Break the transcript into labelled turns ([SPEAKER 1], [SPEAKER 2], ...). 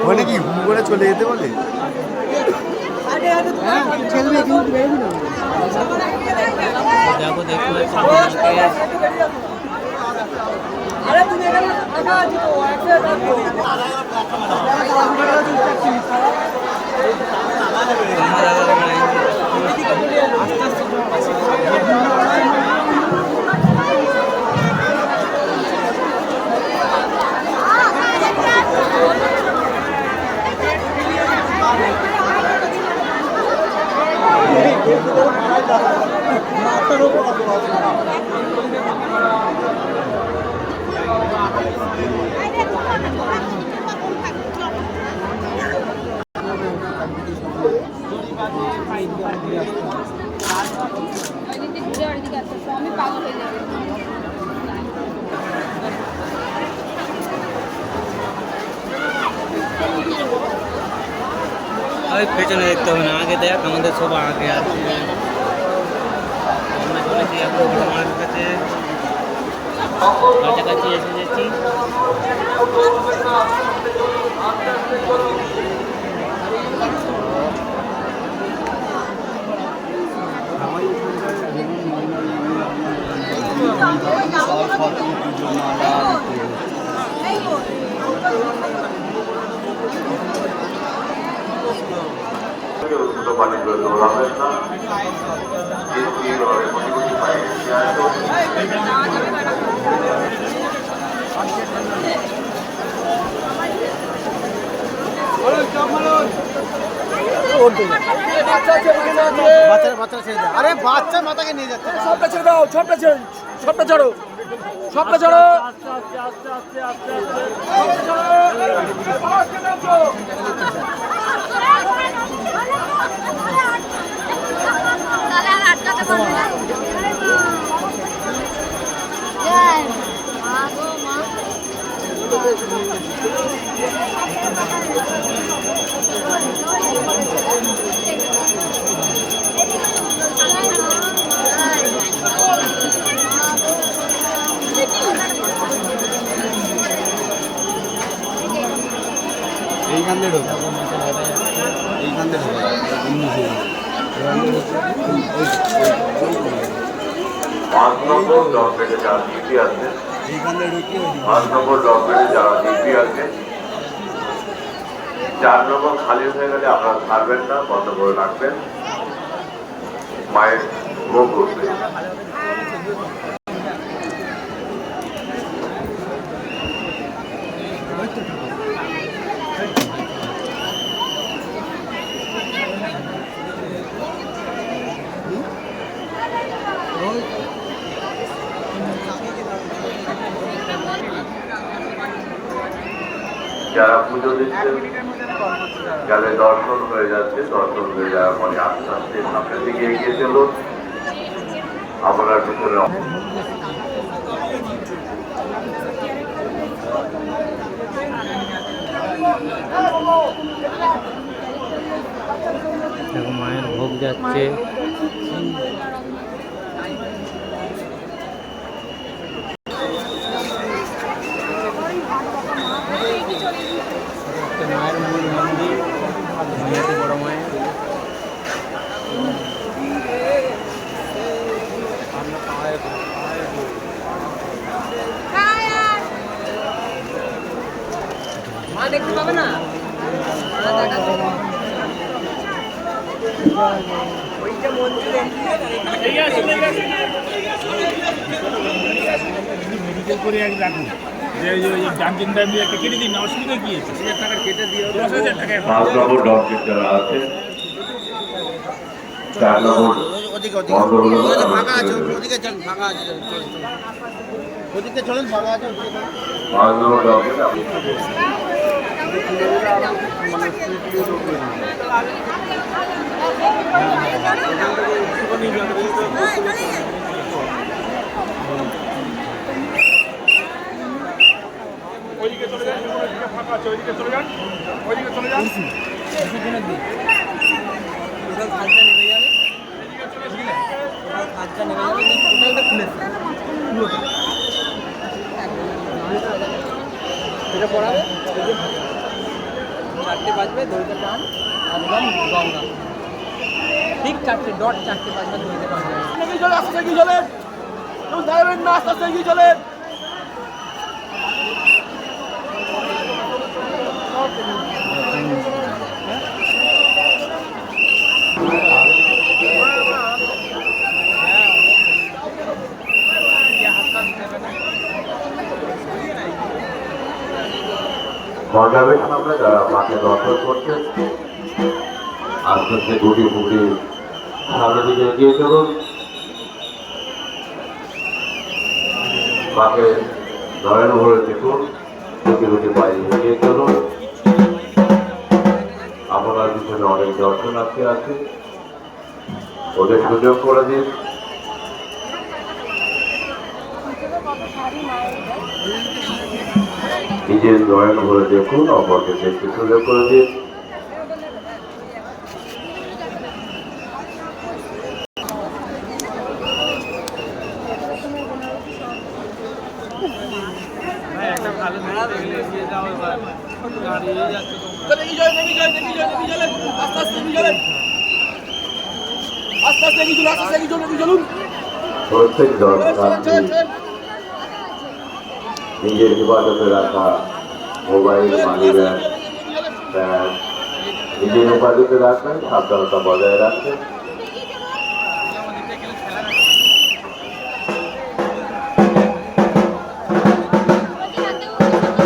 [SPEAKER 1] ওখানে কি হুম করে চলে যেতে বলে?
[SPEAKER 2] দেখো দেখতে পাচ্ছি
[SPEAKER 3] আমি
[SPEAKER 2] পেছনে দেখতে হবে না আগে দেখ আমাদের সব আগে আছে। বড় কাছে কাছাকাছি এসে গেছি।
[SPEAKER 4] পানির জন্য হবে না। এইভাবে কোটি কোটি
[SPEAKER 1] দাও। আরে বাচ্চা মাথাকে নিয়ে যাচ্ছে।
[SPEAKER 5] সবটা ছেড়ে দাও সবটা ছেড়ে সবটা ছাড়ো সবটা ছাড়ো।
[SPEAKER 3] তাহলে
[SPEAKER 1] এইখান দিয়ে ঢোকা এইখান দিয়ে ঢোকা
[SPEAKER 4] পাঁচ নম্বর ডক বেডে পাঁচ নম্বর ডক বেডে চার নম্বর খালি হয়ে গেলে আপনারা ছাড়বেন না বন্ধ করে রাখবেন মায়ের ভোগ করবে যারা পুজো দিচ্ছেন যাদের দর্শন হয়ে যাচ্ছে দর্শন হয়ে যাওয়ার পরে আস্তে আস্তে সামনের দিকে এগিয়ে চলুন আপনার ভিতরে
[SPEAKER 2] দেখো মায়ের ভোগ যাচ্ছে একটা মায়ের মূল মন্দির দুনিয়াতে বড় মায়ের
[SPEAKER 5] মা দেখতে পাবে না?
[SPEAKER 6] মেডিকেল করে আগে রাখুন
[SPEAKER 4] পাঁচ নম্বর ডক যারা আছে চার নম্বর। পাঁচ নম্বর
[SPEAKER 6] ওইদিকে চলে যান ওইদিকে ফাঁকা আছে ওইদিকে চলে যান ওইদিকে চলে যান।
[SPEAKER 5] এটা পড়াবে? চারটে বাজবে, দড়িতে টান একদম গঙ্গা। ঠিক চারটে, ডট চারটে বাজবে, দড়িতে টান চলে, আস্তে আস্তে চলে। না আস্তে আস্তে এগিয়ে
[SPEAKER 4] মাকে দর্শন করছেন আস্তে আস্তে গুটি ফুটি সামনের দিকে এগিয়ে চলুন মাকে ধরেন ভরে দেখুন। গুটি গুটি পায়ে এগিয়ে চলুন। আপনার পিছনে অনেক দর্শনার্থী আছে। ওদের সুযোগ করে দিন। নিজের নয়ন ভরে দেখুন অপরকে দেখতে সুযোগ করে দিন
[SPEAKER 5] আস্তে আস্তে আস্তে আস্তে চলুন
[SPEAKER 4] প্রত্যেক
[SPEAKER 5] চলেন চলেন
[SPEAKER 4] দর্শনার্থী
[SPEAKER 5] চলেন চলেন
[SPEAKER 4] নিজের হেফাজতে রাখা মোবাইল মানি ব্যাগ ব্যাগ নিজের হেফাজতে রাখবেন সাবধানতা বজায় রাখবেন।